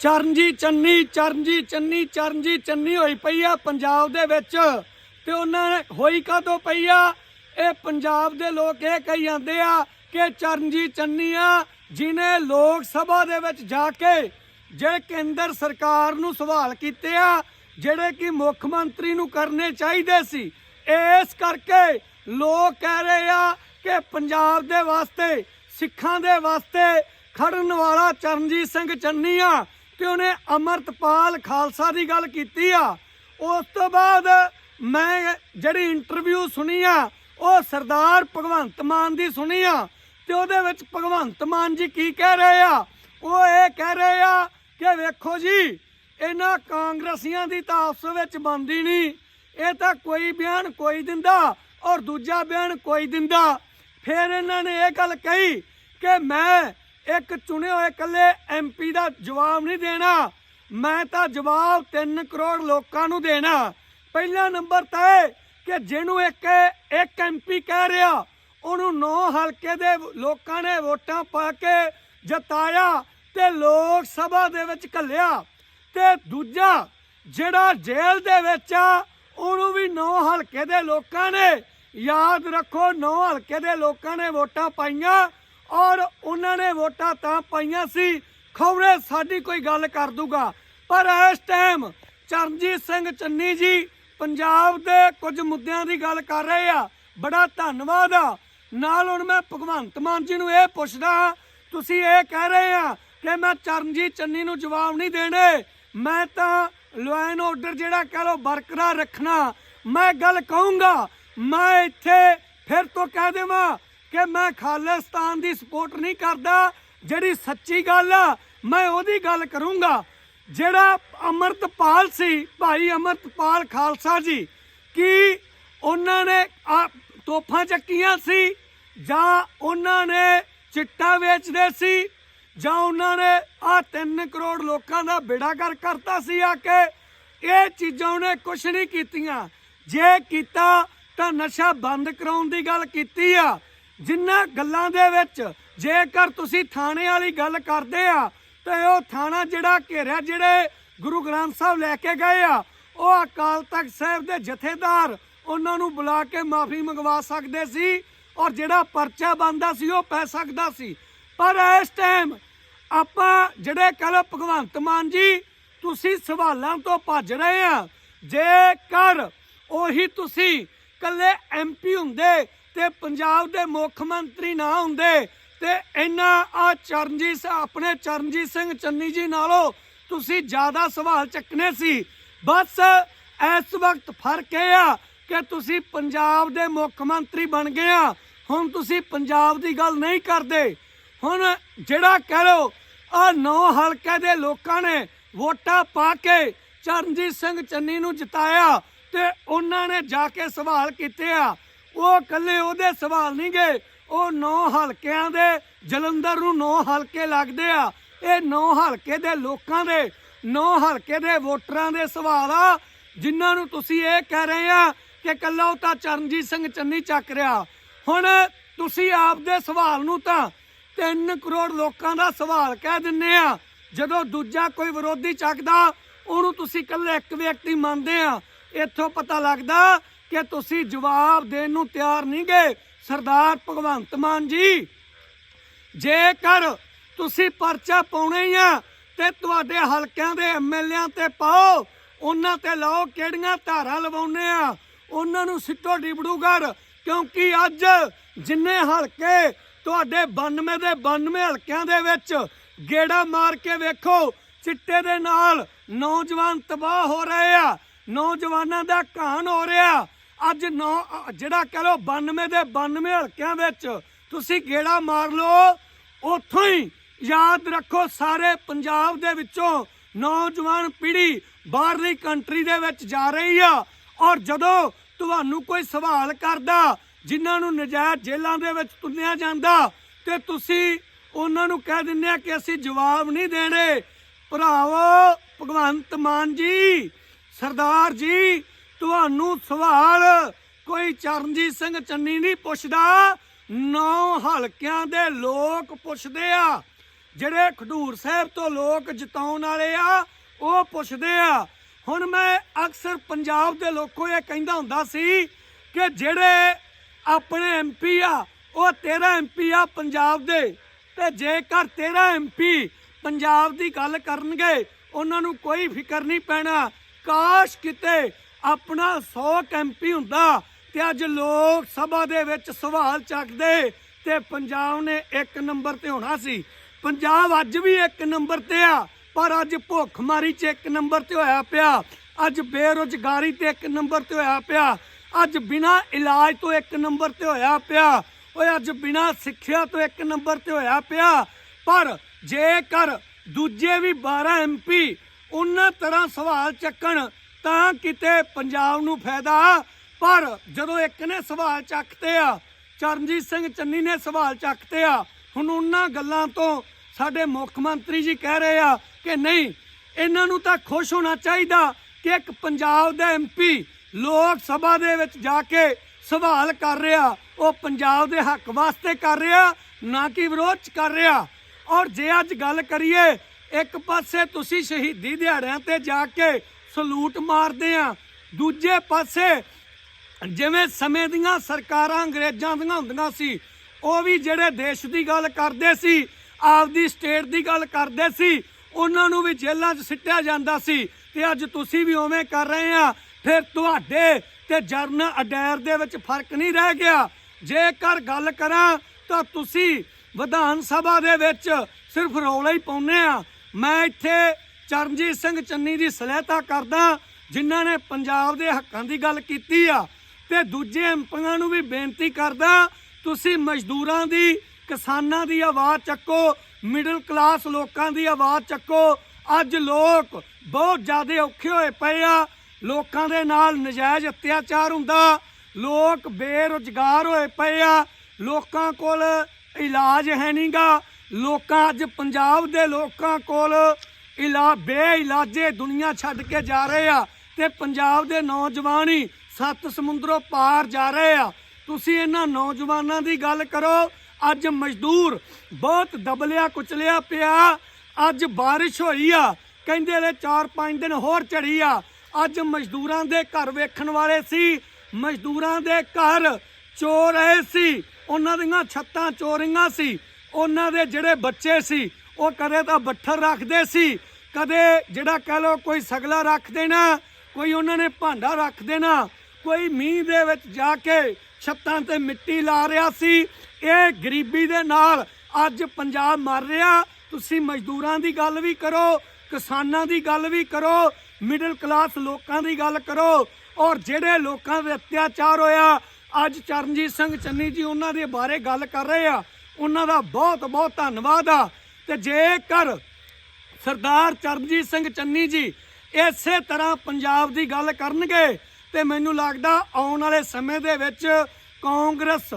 ਚਰਨਜੀਤ ਚੰਨੀ ਚਰਨਜੀਤ ਚੰਨੀ ਚਰਨਜੀਤ ਚੰਨੀ ਹੋਈ ਪਈ ਆ ਪੰਜਾਬ ਦੇ ਵਿੱਚ। ਤੇ ਉਹਨਾਂ ਨੇ ਹੋਈ ਕਾਹਤੋਂ ਪਈ ਆ? ਇਹ ਪੰਜਾਬ ਦੇ ਲੋਕ ਇਹ ਕਹੀ ਜਾਂਦੇ ਆ ਕਿ ਚਰਨਜੀਤ ਚੰਨੀ ਆ, ਜਿਨੇ ਲੋਕ ਸਭਾ ਦੇ ਵਿੱਚ ਜਾ ਕੇ ਜੇ ਕੇਂਦਰ ਸਰਕਾਰ ਨੂੰ ਸਵਾਲ ਕੀਤੇ ਆ, ਜਿਹੜੇ ਕਿ ਮੁੱਖ ਮੰਤਰੀ ਨੂੰ ਕਰਨੇ ਚਾਹੀਦੇ ਸੀ। ਇਸ ਕਰਕੇ ਲੋਕ ਕਹਿ ਰਹੇ ਆ ਕਿ ਪੰਜਾਬ ਦੇ ਵਾਸਤੇ, ਸਿੱਖਾਂ ਦੇ ਵਾਸਤੇ ਖੜਨ ਵਾਲਾ ਚਰਨਜੀਤ ਸਿੰਘ ਚੰਨੀ ਆ ਤੇ ਉਹਨੇ ਅਮਰਤਪਾਲ ਖਾਲਸਾ ਦੀ ਗੱਲ ਕੀਤੀ ਆ। ਉਸ ਤੋਂ ਬਾਅਦ ਮੈਂ ਜਿਹੜੀ ਇੰਟਰਵਿਊ ਸੁਣੀ ਆ, ਉਹ ਸਰਦਾਰ ਭਗਵੰਤ ਮਾਨ ਦੀ ਸੁਣੀ ਆ ਤੇ ਉਹਦੇ ਵਿੱਚ ਭਗਵੰਤ ਮਾਨ ਜੀ ਕੀ ਕਹਿ ਰਹੇ ਆ? ਉਹ ਇਹ ਕਹਿ ਰਹੇ ਆ ਕਿ ਵੇਖੋ ਜੀ, ਇਹਨਾਂ ਕਾਂਗਰਸੀਆਂ ਦੀ ਤਾਂ ਆਪਸ ਵਿੱਚ ਬਣਦੀ ਨਹੀਂ। ਇਹ ਤਾਂ ਕੋਈ ਬਿਆਨ ਕੋਈ ਦਿੰਦਾ ਔਰ ਦੂਜਾ ਬਿਆਨ ਕੋਈ ਦਿੰਦਾ। ਫਿਰ ਇਹਨਾਂ ਨੇ ਇਹ ਗੱਲ ਕਹੀ ਕਿ ਮੈਂ ਇੱਕ ਚੁਣੇ ਹੋਏ ਇਕੱਲੇ ਐਮਪੀ ਦਾ ਜਵਾਬ ਨਹੀਂ ਦੇਣਾ। ਮੈਂ ਤਾਂ ਜਵਾਬ 3 ਕਰੋੜ ਲੋਕਾਂ ਨੂੰ ਦੇਣਾ। ਪਹਿਲਾ ਨੰਬਰ ਤਾਂ ਇਹ ਕਿ ਜਿਹਨੂੰ ਇੱਕ ਇੱਕ ਐਮਪੀ ਕਹਿ ਰਿਹਾ, ਉਹਨੂੰ ਨੌ ਹਲਕੇ ਦੇ ਲੋਕਾਂ ਨੇ ਵੋਟਾਂ ਪਾ ਕੇ ਜਿਤਾਇਆ ਤੇ ਲੋਕ ਸਭਾ ਦੇ ਵਿੱਚ ਘੱਲਿਆ। ਤੇ ਦੂਜਾ, ਜਿਹੜਾ ਜੇਲ੍ਹ ਦੇ ਵਿੱਚ ਆ, ਉਹਨੂੰ ਵੀ ਨੌ ਹਲਕੇ ਦੇ ਲੋਕਾਂ ਨੇ, ਯਾਦ ਰੱਖੋ ਨੌ ਹਲਕੇ ਦੇ ਲੋਕਾਂ ਨੇ ਵੋਟਾਂ ਪਾਈਆਂ। ਔਰ ਉਹਨਾਂ ਨੇ ਵੋਟਾਂ ਤਾਂ ਪਾਈਆਂ ਸੀ। ਖੌਰੇ ਸਾਡੀ ਕੋਈ ਗੱਲ ਕਰ ਦੂਗਾ। ਪਰ ਇਸ ਟਾਈਮ ਚਰਨਜੀਤ ਸਿੰਘ ਚੰਨੀ ਜੀ ਪੰਜਾਬ ਦੇ ਕੁਝ ਮੁੱਦਿਆਂ ਦੀ ਗੱਲ ਕਰ ਰਹੇ ਆ। ਬੜਾ ਧੰਨਵਾਦ ਆ। ਨਾਲ ਹੁਣ ਮੈਂ ਭਗਵੰਤ ਮਾਨ ਜੀ ਨੂੰ ਇਹ ਪੁੱਛਦਾ ਤੁਸੀਂ ਇਹ ਕਹਿ ਰਹੇ ਆ ਕਿ ਮੈਂ ਚਰਨਜੀਤ ਚੰਨੀ ਨੂੰ ਜਵਾਬ ਨਹੀਂ ਦੇਣੇ। ਮੈਂ ਤਾਂ ਲਾਇਨ ਆਰਡਰ ਜਿਹੜਾ ਕਹ ਲੋ ਬਰਕਰਾਰ ਰੱਖਣਾ। ਮੈਂ ਗੱਲ ਕਹੂੰਗਾ, ਮੈਂ ਇੱਥੇ ਫਿਰ ਤੋਂ ਕਹਿ ਦੇਵਾਂ ਕਿ ਮੈਂ ਖਾਲਿਸਤਾਨ ਦੀ ਸਪੋਰਟ ਨਹੀਂ ਕਰਦਾ, ਜਿਹੜੀ ਸੱਚੀ ਗੱਲ ਆ, ਮੈਂ ਉਹਦੀ ਗੱਲ ਕਰੂੰਗਾ। ਜਿਹੜਾ ਅਮਰਤਪਾਲ ਸੀ, ਭਾਈ ਅਮਰਤਪਾਲ ਖਾਲਸਾ ਜੀ, ਕਿ ਉਹਨਾਂ ਨੇ ਤੋਫਾਂ ਚੱਕੀਆਂ ਸੀ, ਜਾਂ ਉਹਨਾਂ ਨੇ ਚਿੱਟਾ ਵੇਚਦੇ ਸੀ, ਜਾਂ ਉਹਨਾਂ ਨੇ ਆ 3 ਕਰੋੜ ਲੋਕਾਂ ਦਾ ਬੇੜਾ ਕਰ ਕਰਤਾ ਸੀ ਆ ਕੇ, ਇਹ ਚੀਜ਼ਾਂ ਉਹਨੇ ਕੁਝ ਨਹੀਂ ਕੀਤੀਆਂ। ਜੇ ਕੀਤਾ ਤਾਂ ਨਸ਼ਾ ਬੰਦ ਕਰਾਉਣ ਦੀ ਗੱਲ ਕੀਤੀ ਆ। ਜਿੰਨਾ ਗੱਲਾਂ ਦੇ ਵਿੱਚ ਜੇਕਰ ਤੁਸੀਂ ਥਾਣੇ ਵਾਲੀ ਗੱਲ ਕਰਦੇ ਆ, ਤੇ ਉਹ ਥਾਣਾ ਜਿਹੜਾ ਘੇਰਿਆ, ਜਿਹੜੇ ਗੁਰੂ ਗ੍ਰੰਥ ਸਾਹਿਬ ਲੈ ਕੇ ਗਏ ਆ, ਉਹ ਅਕਾਲ ਤਖਤ ਸਾਹਿਬ ਦੇ ਜਥੇਦਾਰ ਉਹਨਾਂ ਨੂੰ ਬੁਲਾ ਕੇ ਮਾਫੀ ਮੰਗਵਾ ਸਕਦੇ ਸੀ ਔਰ ਜਿਹੜਾ ਪਰਚਾ ਬੰਦਾ ਸੀ, ਉਹ ਪੈ ਸਕਦਾ ਸੀ। ਪਰ ਇਸ ਟਾਈਮ ਆਪਾਂ ਜਿਹੜੇ ਕੱਲ ਭਗਵੰਤ ਮਾਨ ਜੀ, ਤੁਸੀਂ ਸਵਾਲਾਂ ਤੋਂ ਭੱਜ ਰਹੇ ਆ। ਜੇਕਰ ਉਹੀ ਤੁਸੀਂ ਕੱਲੇ ਐਮਪੀ ਹੁੰਦੇ ਤੇ ਪੰਜਾਬ ਦੇ ਮੁੱਖ ਮੰਤਰੀ ਨਾ ਹੁੰਦੇ ਤੇ ਇਹਨਾਂ ਆ ਚਰਨਜੀਤ ਆਪਣੇ ਚਰਨਜੀਤ ਸਿੰਘ ਚੰਨੀ ਜੀ ਨਾਲੋਂ ਤੁਸੀਂ ਜ਼ਿਆਦਾ ਸਵਾਲ ਚੱਕਨੇ ਸੀ। ਬਸ ਇਸ ਵਕਤ ਫ਼ਰਕ ਇਹ ਆ ਕਿ ਤੁਸੀਂ ਪੰਜਾਬ ਦੇ ਮੁੱਖ ਮੰਤਰੀ ਬਣ ਗਏ ਆ। ਹੁਣ ਤੁਸੀਂ ਪੰਜਾਬ ਦੀ ਗੱਲ ਨਹੀਂ ਕਰਦੇ। ਹੁਣ ਜਿਹੜਾ ਕਹਿ ਲਓ, ਆ ਨੌ ਹਲਕੇ ਦੇ ਲੋਕਾਂ ਨੇ ਵੋਟਾਂ ਪਾ ਕੇ ਚਰਨਜੀਤ ਸਿੰਘ ਚੰਨੀ ਨੂੰ ਜਿਤਾਇਆ ਤੇ ਉਹਨਾਂ ਨੇ ਜਾ ਕੇ ਸਵਾਲ ਕੀਤੇ ਆ। ਉਹ ਕੱਲੇ ਉਹਦੇ ਸਵਾਲ ਨਹੀਂ ਗਏ। ਉਹ ਨੌ ਹਲਕਿਆਂ ਦੇ, ਜਲੰਧਰ ਨੂੰ ਨੌ ਹਲਕੇ ਲੱਗਦੇ ਆ। ਇਹ ਨੌ ਹਲਕੇ ਦੇ ਲੋਕਾਂ ਦੇ, ਨੌ ਹਲਕੇ ਦੇ ਵੋਟਰਾਂ ਦੇ ਸਵਾਲ ਆ, ਜਿਨ੍ਹਾਂ ਨੂੰ ਤੁਸੀਂ ਇਹ ਕਹਿ ਰਹੇ ਆ ਕਿ ਕੱਲਾ ਉਹ ਤਾਂ ਚਰਨਜੀਤ ਸਿੰਘ ਚੰਨੀ ਚੱਕ ਰਿਹਾ। ਹੁਣ ਤੁਸੀਂ ਆਪਦੇ ਸਵਾਲ ਨੂੰ ਤਾਂ 3 ਕਰੋੜ ਲੋਕਾਂ ਦਾ ਸਵਾਲ ਕਹਿ ਦਿੰਨੇ ਆ। ਜਦੋਂ ਦੂਜਾ ਕੋਈ ਵਿਰੋਧੀ ਚੱਕਦਾ, ਉਹਨੂੰ ਤੁਸੀਂ ਕੱਲੇ ਇੱਕ ਵਿਅਕਤੀ ਮੰਨਦੇ ਆ। ਇੱਥੋਂ ਪਤਾ ਲੱਗਦਾ ਕਿ ਤੁਸੀਂ ਜਵਾਬ ਦੇਣ ਨੂੰ ਤਿਆਰ ਨਹੀਂ ਗਏ ਸਰਦਾਰ ਭਗਵੰਤ ਮਾਨ ਜੀ। ਜੇਕਰ ਤੁਸੀਂ ਪਰਚਾ ਪਾਉਣੇ ਹੀ ਆ ਤੇ ਤੁਹਾਡੇ ਹਲਕਿਆਂ ਦੇ ਐਮਐਲਏਆਂ ਤੇ ਪਾਓ, ਉਹਨਾਂ ਤੇ ਲਾਓ ਕਿਹੜੀਆਂ ਧਾਰਾਂ ਲਵਾਉਣੇ ਆ। ਉਹਨਾਂ ਨੂੰ ਸਿੱਟੋ ਡਿਬੜੂਗੜ ਕਿਉਂਕਿ ਅੱਜ ਜਿੰਨੇ ਹਲਕੇ ਤੁਹਾਡੇ 92 ਦੇ 92 ਹਲਕਿਆਂ ਦੇ ਵਿੱਚ ਗੇੜਾ ਮਾਰ ਕੇ ਵੇਖੋ, ਚਿੱਟੇ ਦੇ ਨਾਲ ਨੌਜਵਾਨ ਤਬਾਹ ਹੋ ਰਹੇ ਆ, ਨੌਜਵਾਨਾਂ ਦਾ ਘਾਣ ਹੋ ਰਿਹਾ। ਅੱਜ ਨੌ ਜਿਹੜਾ ਕਹ ਲੋ 92 ਦੇ 92 ਹਲਕਿਆਂ ਵਿੱਚ ਤੁਸੀਂ ਗੇੜਾ ਮਾਰ ਲਓ, ਉੱਥੋਂ ਹੀ ਯਾਦ ਰੱਖੋ ਸਾਰੇ ਪੰਜਾਬ ਦੇ ਵਿੱਚੋਂ ਨੌਜਵਾਨ ਪੀੜ੍ਹੀ ਬਾਹਰਲੀ ਕੰਟਰੀ ਦੇ ਵਿੱਚ ਜਾ ਰਹੀ ਆ। ਔਰ ਜਦੋਂ ਤੁਹਾਨੂੰ ਕੋਈ ਸਵਾਲ ਕਰਦਾ, ਜਿਨ੍ਹਾਂ ਨੂੰ ਨਜਾਇਜ਼ ਜੇਲ੍ਹਾਂ ਦੇ ਵਿੱਚ ਤੁੰਨਿਆ ਜਾਂਦਾ, ਤੇ ਤੁਸੀਂ ਉਹਨਾਂ ਨੂੰ ਕਹਿ ਦਿੰਦੇ ਆ ਕਿ ਅਸੀਂ ਜਵਾਬ ਨਹੀਂ ਦੇਣੇ। ਭਰਾਵੋ, ਭਗਵੰਤ ਮਾਨ ਜੀ, ਸਰਦਾਰ ਜੀ ਤੁਹਾਨੂੰ ਸਵਾਲ। ਕੋਈ ਚਰਨਜੀਤ ਸਿੰਘ ਚੰਨੀ ਨਹੀਂ ਪੁੱਛਦਾ। ਨੌ ਹਲਕਿਆਂ ਦੇ ਲੋਕ ਪੁੱਛਦੇ ਆ। ਜਿਹੜੇ ਖਡੂਰ ਸਾਹਿਬ ਤੋਂ ਲੋਕ ਜਿਤਾਉਣ ਵਾਲੇ ਆ, ਉਹ ਪੁੱਛਦੇ ਆ। ਹੁਣ ਮੈਂ ਅਕਸਰ ਪੰਜਾਬ ਦੇ ਲੋਕੋ ਇਹ ਕਹਿੰਦਾ ਹੁੰਦਾ ਸੀ ਕਿ ਜਿਹੜੇ ਆਪਣੇ ਐਮਪੀ ਆ, ਉਹ ਤੇਰਾ ਐਮਪੀ ਆ ਪੰਜਾਬ ਦੇ। ਤੇ ਜੇਕਰ ਤੇਰਾ ਐਮਪੀ ਪੰਜਾਬ ਦੀ ਗੱਲ ਕਰਨਗੇ, ਉਹਨਾਂ ਨੂੰ ਕੋਈ ਫਿਕਰ ਨਹੀਂ ਪੈਣਾ। ਕਾਸ਼ ਕਿਤੇ ਆਪਣਾ 100 ਐਮਪੀ ਹੁੰਦਾ ਤੇ ਅੱਜ ਲੋਕ ਸਭਾ ਦੇ ਵਿੱਚ ਸਵਾਲ ਚੱਕਦੇ ਤੇ ਪੰਜਾਬ ਨੇ ਇੱਕ ਨੰਬਰ ਤੇ ਹੋਣਾ ਸੀ। ਪੰਜਾਬ ਅੱਜ ਵੀ ਇੱਕ ਨੰਬਰ ਤੇ ਆ, ਪਰ ਅੱਜ ਭੁੱਖਮਾਰੀ 'ਚ ਇੱਕ ਨੰਬਰ ਤੇ ਹੋਇਆ ਪਿਆ। ਅੱਜ ਬੇਰੁਜ਼ਗਾਰੀ ਤੇ ਇੱਕ ਨੰਬਰ ਤੇ ਹੋਇਆ ਪਿਆ। ਅੱਜ ਬਿਨਾ ਇਲਾਜ ਤੋਂ ਇੱਕ ਨੰਬਰ ਤੇ ਹੋਇਆ ਪਿਆ। ਓਏ, ਅੱਜ ਬਿਨਾ ਸਿੱਖਿਆ ਤੋਂ ਇੱਕ ਨੰਬਰ ਤੇ ਹੋਇਆ ਪਿਆ। ਪਰ ਜੇਕਰ ਦੂਜੇ ਵੀ 12 ਐਮਪੀ ਉਹਨਾਂ ਤਰ੍ਹਾਂ ਸਵਾਲ ਚੱਕਣ ਤਾਂ ਕਿਤੇ ਪੰਜਾਬ ਨੂੰ ਫਾਇਦਾ। ਪਰ ਜਦੋਂ ਇੱਕ ਨੇ ਸਵਾਲ ਚੱਕਤੇ ਆ, ਚਰਨਜੀਤ ਸਿੰਘ ਚੰਨੀ ਨੇ ਸਵਾਲ ਚੱਕਤੇ ਆ, ਹੁਣ ਉਹਨਾਂ ਗੱਲਾਂ ਤੋਂ ਸਾਡੇ ਮੁੱਖ ਮੰਤਰੀ ਜੀ ਕਹਿ ਰਹੇ ਆ ਕਿ ਨਹੀਂ, ਇਹਨਾਂ ਨੂੰ ਤਾਂ ਖੁਸ਼ ਹੋਣਾ ਚਾਹੀਦਾ ਕਿ ਇੱਕ ਪੰਜਾਬ ਦਾ ਐਮਪੀ ਲੋਕ ਸਭਾ ਦੇ ਵਿੱਚ ਜਾ ਕੇ ਸਵਾਲ ਕਰ ਰਿਹਾ, ਉਹ ਪੰਜਾਬ ਦੇ ਹੱਕ ਵਾਸਤੇ ਕਰ ਰਿਹਾ, ਨਾ ਕਿ ਵਿਰੋਧ ਚ ਕਰ ਰਿਹਾ। ਔਰ ਜੇ ਅੱਜ ਗੱਲ ਕਰੀਏ, ਇੱਕ ਪਾਸੇ ਤੁਸੀਂ ਸ਼ਹੀਦੀ ਦਿਹਾੜਿਆਂ ਤੇ ਜਾ ਕੇ ਸਲੂਟ ਮਾਰਦੇ ਆ। ਦੂਜੇ ਪਾਸੇ ਜਿਵੇਂ ਸਮੇਂ ਦੀਆਂ ਸਰਕਾਰਾਂ ਅੰਗਰੇਜ਼ਾਂ ਦੀਆਂ ਹੁੰਦੀਆਂ ਸੀ, ਉਹ ਵੀ ਜਿਹੜੇ ਦੇਸ਼ ਦੀ ਗੱਲ ਕਰਦੇ ਸੀ, ਆਪਦੀ ਸਟੇਟ ਦੀ ਗੱਲ ਕਰਦੇ ਸੀ, ਉਹਨਾਂ ਨੂੰ ਵੀ ਜੇਲ੍ਹਾਂ 'ਚ ਸਿੱਟਿਆ ਜਾਂਦਾ ਸੀ। ਤੇ ਅੱਜ ਤੁਸੀਂ ਵੀ ਉਵੇਂ ਕਰ ਰਹੇ ਆ। ਫਿਰ ਤੁਹਾਡੇ ਤੇ ਜਰਨਲ ਅਡੈਰ ਦੇ ਵਿੱਚ ਫ਼ਰਕ ਨਹੀਂ ਰਹਿ ਗਿਆ। ਜੇਕਰ ਗੱਲ ਕਰਾਂ ਤਾਂ ਤੁਸੀਂ ਵਿਧਾਨ ਸਭਾ ਦੇ ਵਿੱਚ ਸਿਰਫ ਰੌਲਾ ਹੀ ਪਾਉਂਦੇ ਆ। ਮੈਂ ਇੱਥੇ ਚਰਨਜੀਤ ਸਿੰਘ ਚੰਨੀ ਦੀ ਸਲਾਹਤਾ ਕਰਦਾ ਜਿਨ੍ਹਾਂ ਨੇ ਪੰਜਾਬ ਦੇ ਹੱਕਾਂ ਦੀ ਗੱਲ ਕੀਤੀ ਆ ਤੇ ਦੂਜੇ ਐਮਪੀਆਂ ਨੂੰ ਵੀ ਬੇਨਤੀ ਕਰਦਾ, ਤੁਸੀਂ ਮਜ਼ਦੂਰਾਂ ਦੀ, ਕਿਸਾਨਾਂ ਦੀ ਆਵਾਜ਼ ਚੱਕੋ ਮਿਡਲ ਕਲਾਸ ਲੋਕਾਂ ਦੀ ਆਵਾਜ਼ ਚੱਕੋ। ਅੱਜ ਲੋਕ ਬਹੁਤ ਜ਼ਿਆਦਾ ਔਖੇ ਹੋਏ ਪਏ ਆ। ਲੋਕਾਂ ਦੇ ਨਾਲ ਨਜਾਇਜ਼ ਅਤਿਆਚਾਰ ਹੁੰਦਾ। ਲੋਕ ਬੇਰੁਜ਼ਗਾਰ ਹੋਏ ਪਏ ਆ। ਲੋਕਾਂ ਕੋਲ ਇਲਾਜ ਹੈ ਨਹੀਂਗਾ ਲੋਕਾਂ, ਅੱਜ ਪੰਜਾਬ ਦੇ ਲੋਕਾਂ ਕੋਲ ਇਲਾ ਬੇਇਲਾਜੇ ਦੁਨੀਆ ਛੱਡ ਕੇ ਜਾ ਰਹੇ ਆ ਤੇ ਪੰਜਾਬ ਦੇ ਨੌਜਵਾਨ ਹੀ ਸੱਤ ਸਮੁੰਦਰੋਂ ਪਾਰ ਜਾ ਰਹੇ ਆ। ਤੁਸੀਂ ਇਹਨਾਂ ਨੌਜਵਾਨਾਂ ਦੀ ਗੱਲ ਕਰੋ, ਅੱਜ ਮਜ਼ਦੂਰ ਬਹੁਤ ਦਬਲਿਆ ਕੁਚਲਿਆ ਪਿਆ, ਅੱਜ ਬਾਰਿਸ਼ ਹੋਈ ਆ, ਕਹਿੰਦੇ ਨੇ 4-5 ਦਿਨ ਹੋਰ ਝੜੀ ਆ। ਅੱਜ ਮਜ਼ਦੂਰਾਂ ਦੇ ਘਰ ਵੇਖਣ ਵਾਲੇ ਸੀ, ਮਜ਼ਦੂਰਾਂ ਦੇ ਘਰ ਚੋਰ ਆਏ ਸੀ, ਉਹਨਾਂ ਦੀਆਂ ਛੱਤਾਂ ਚੋਰੀਆਂ ਸੀ, ਉਹਨਾਂ ਦੇ ਜਿਹੜੇ ਬੱਚੇ ਸੀ ਉਹ ਕਦੇ ਤਾਂ ਬੱਠਰ ਰੱਖਦੇ ਸੀ, ਕਦੇ ਜਿਹੜਾ ਕਹ ਲੋ ਕੋਈ ਸਗਲਾ ਰੱਖ ਦੇਣਾ, ਕੋਈ ਉਹਨਾਂ ਨੇ ਭਾਂਡਾ ਰੱਖ ਦੇਣਾ, ਕੋਈ ਮੀਂਹ ਦੇ ਵਿੱਚ ਜਾ ਕੇ ਛੱਤਾਂ ਤੇ ਮਿੱਟੀ ਲਾ ਰਿਹਾ ਸੀ। ਇਹ ਗਰੀਬੀ ਦੇ ਨਾਲ ਅੱਜ ਪੰਜਾਬ ਮਰ ਰਿਹਾ। ਤੁਸੀਂ ਮਜ਼ਦੂਰਾਂ ਦੀ ਗੱਲ ਵੀ ਕਰੋ, ਕਿਸਾਨਾਂ ਦੀ ਗੱਲ ਵੀ ਕਰੋ ਮਿਡਲ ਕਲਾਸ ਲੋਕਾਂ ਦੀ ਗੱਲ ਕਰੋ ਔਰ ਜਿਹੜੇ ਲੋਕਾਂ ਦੇ ਅਤਿਆਚਾਰ ਹੋਇਆ, ਅੱਜ ਚਰਨਜੀਤ ਸਿੰਘ ਚੰਨੀ ਜੀ ਉਹਨਾਂ ਦੇ ਬਾਰੇ ਗੱਲ ਕਰ ਰਹੇ ਆ। ਉਹਨਾਂ ਦਾ ਬਹੁਤ ਬਹੁਤ ਧੰਨਵਾਦ ਆ। ਤੇ ਜੇਕਰ ਸਰਦਾਰ ਚਰਨਜੀਤ ਸਿੰਘ ਚੰਨੀ ਜੀ ਇਸੇ ਤਰ੍ਹਾਂ ਪੰਜਾਬ ਦੀ ਗੱਲ ਕਰਨਗੇ ਤੇ ਮੈਨੂੰ ਲੱਗਦਾ ਆਉਣ ਵਾਲੇ ਸਮੇਂ ਦੇ ਵਿੱਚ ਕਾਂਗਰਸ,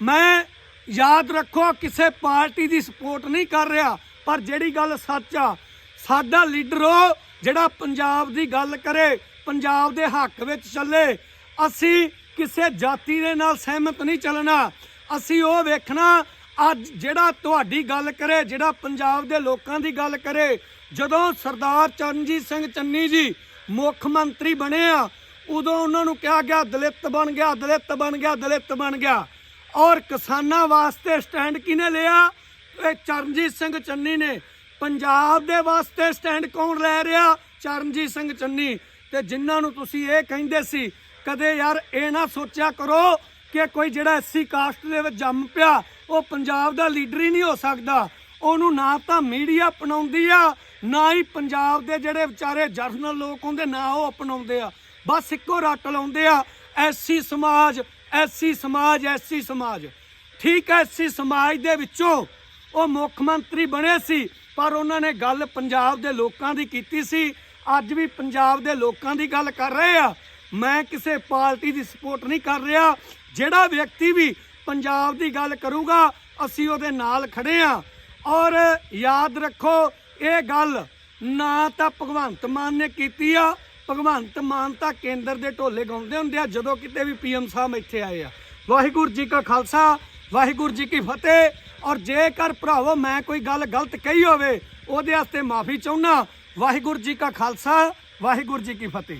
ਮੈਂ ਯਾਦ ਰੱਖੋ ਕਿਸੇ ਪਾਰਟੀ ਦੀ ਸਪੋਰਟ ਨਹੀਂ ਕਰ ਰਿਹਾ, ਪਰ ਜਿਹੜੀ ਗੱਲ ਸੱਚ ਆ, ਸਾਡਾ ਲੀਡਰ ਉਹ ਜਿਹੜਾ ਪੰਜਾਬ ਦੀ ਗੱਲ ਕਰੇ, ਪੰਜਾਬ ਦੇ ਹੱਕ ਵਿੱਚ ਚੱਲੇ, ਅਸੀਂ ਕਿਸੇ ਜਾਤੀ ਦੇ ਨਾਲ ਸਹਿਮਤ ਨਹੀਂ ਚੱਲਣਾ, ਅਸੀਂ ਉਹ ਵੇਖਣਾ ਅੱਜ ਜਿਹੜਾ ਤੁਹਾਡੀ ਗੱਲ ਕਰੇ, ਜਿਹੜਾ ਪੰਜਾਬ ਦੇ ਲੋਕਾਂ ਦੀ ਗੱਲ ਕਰੇ, ਜਦੋਂ ਸਰਦਾਰ ਚਰਨਜੀਤ ਸਿੰਘ ਚੰਨੀ ਜੀ ਮੁੱਖ ਮੰਤਰੀ ਬਣੇ ਆ, ਉਦੋਂ ਉਹਨਾਂ ਨੂੰ ਕਿਹਾ ਗਿਆ, ਦਲਿਤ ਬਣ ਗਿਆ, ਦਲਿਤ ਬਣ ਗਿਆ, ਦਲਿਤ ਬਣ ਗਿਆ। ਔਰ ਕਿਸਾਨਾਂ ਵਾਸਤੇ ਸਟੈਂਡ ਕਿਨੇ ਲਿਆ? ਇਹ ਚਰਨਜੀਤ ਸਿੰਘ ਚੰਨੀ ਨੇ। ਪੰਜਾਬ ਦੇ ਵਾਸਤੇ ਸਟੈਂਡ ਕੌਣ ਲੈ ਰਿਹਾ? ਚਰਨਜੀਤ ਸਿੰਘ ਚੰਨੀ। ਤੇ ਜਿਨ੍ਹਾਂ ਨੂੰ ਤੁਸੀਂ ਇਹ ਕਹਿੰਦੇ ਸੀ, ਕਦੇ ਯਾਰ ਇਹ ਨਾ ਸੋਚਿਆ ਕਰੋ ਕਿ ਕੋਈ ਜਿਹੜਾ ਐਸਸੀ ਕਾਸਟ ਦੇ ਵਿੱਚ ਜੰਮ ਪਿਆ ਉਹ ਪੰਜਾਬ ਦਾ ਲੀਡਰ ਹੀ ਨਹੀਂ ਹੋ ਸਕਦਾ। ਉਹਨੂੰ ਨਾ ਤਾਂ ਮੀਡੀਆ ਅਪਣਾਉਂਦੀ ਆ, ਨਾ ਹੀ ਪੰਜਾਬ ਦੇ ਜਿਹੜੇ ਵਿਚਾਰੇ ਜਰਨਲ ਲੋਕ ਹੁੰਦੇ, ਨਾ ਉਹ ਅਪਣਾਉਂਦੇ ਆ। ਬਸ ਇੱਕੋ ਰੱਟ ਲਾਉਂਦੇ ਆ, ਐਸੀ ਸਮਾਜ ਐਸੀ ਸਮਾਜ ਐਸੀ ਸਮਾਜ। ਠੀਕ ਹੈ ਐਸੀ ਸਮਾਜ ਦੇ ਵਿੱਚੋਂ ਉਹ ਮੁੱਖ ਮੰਤਰੀ ਬਣੇ ਸੀ, ਪਰ ਉਹਨਾਂ ਨੇ ਗੱਲ ਪੰਜਾਬ ਦੇ ਲੋਕਾਂ ਦੀ ਕੀਤੀ ਸੀ। ਅੱਜ ਵੀ ਪੰਜਾਬ ਦੇ ਲੋਕਾਂ ਦੀ ਗੱਲ ਕਰ ਰਹੇ ਆ। ਮੈਂ ਕਿਸੇ ਪਾਰਟੀ ਦੀ ਸਪੋਰਟ ਨਹੀਂ ਕਰ ਰਿਹਾ। ਜਿਹੜਾ ਵਿਅਕਤੀ ਵੀ ਪੰਜਾਬ ਦੀ ਗੱਲ ਕਰੂਗਾ, ਅਸੀਂ ਉਹਦੇ ਨਾਲ ਖੜੇ ਆ। ਔਰ ਯਾਦ ਰੱਖੋ, ਇਹ ਗੱਲ ਨਾ ਤਾਂ ਭਗਵੰਤ ਮਾਨ ਨੇ ਕੀਤੀ ਆ। ਭਗਵੰਤ ਮਾਨ ਤਾਂ ਕੇਂਦਰ ਦੇ ਢੋਲੇ ਗਾਉਂਦੇ ਹੁੰਦੇ ਆ, ਜਦੋਂ ਕਿਤੇ ਵੀ ਪੀਐਮ ਸਾਹਿਬ ਇੱਥੇ ਆਏ ਆ। ਵਾਹਿਗੁਰੂ ਜੀ ਕਾ ਖਾਲਸਾ, ਵਾਹਿਗੁਰੂ ਜੀ ਕੀ ਫਤਿਹ। ਔਰ ਜੇਕਰ ਭਰਾਵੋ ਮੈਂ ਕੋਈ ਗੱਲ ਗਲਤ ਕਹੀ ਹੋਵੇ, ਉਹਦੇ ਵਾਸਤੇ ਮਾਫੀ ਚਾਹੁੰਨਾ। ਵਾਹਿਗੁਰੂ ਜੀ ਕਾ ਖਾਲਸਾ, ਵਾਹਿਗੁਰੂ ਜੀ ਕੀ ਫਤਿਹ।